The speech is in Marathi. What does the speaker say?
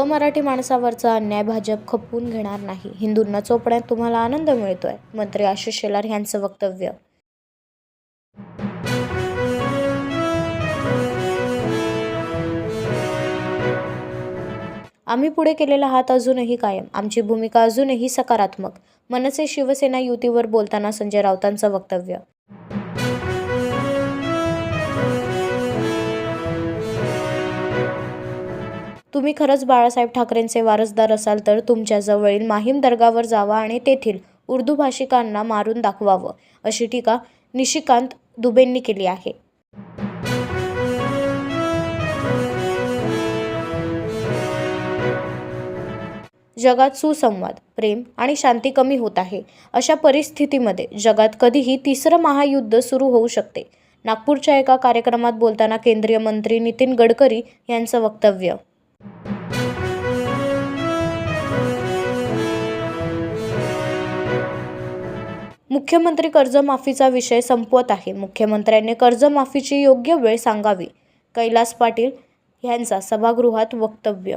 अमराठी माणसावरचा अन्याय भाजप खपवून घेणार नाही. हिंदूंना चोपण्यात तुम्हाला आनंद मिळतोय मंत्री आशिष शेलार यांचं वक्तव्य. आम्ही पुढे केलेला हात अजूनही कायम. आमची भूमिका अजूनही सकारात्मक. मनसे शिवसेना युतीवर बोलताना संजय राऊतांचं वक्तव्य. तुम्ही खरंच बाळासाहेब ठाकरेंचे वारसदार असाल तर तुमच्या जवळील माहीम दर्गावर जावा आणि तेथील उर्दू भाषिकांना मारून दाखवावं अशी टीका निशिकांत दुबेंनी केली आहे. जगात सुसंवाद प्रेम आणि शांती कमी होत आहे. अशा परिस्थितीमध्ये जगात कधीही तिसरं महायुद्ध सुरू होऊ शकते. नागपूरच्या एका कार्यक्रमात बोलताना केंद्रीय मंत्री नितीन गडकरी यांचं वक्तव्य मुख्यमंत्री कर्जमाफीचा विषय संपवत आहे. मुख्यमंत्र्यांनी कर्जमाफीची योग्य वेळ सांगावी. कैलास पाटील यांचा सभागृहात वक्तव्य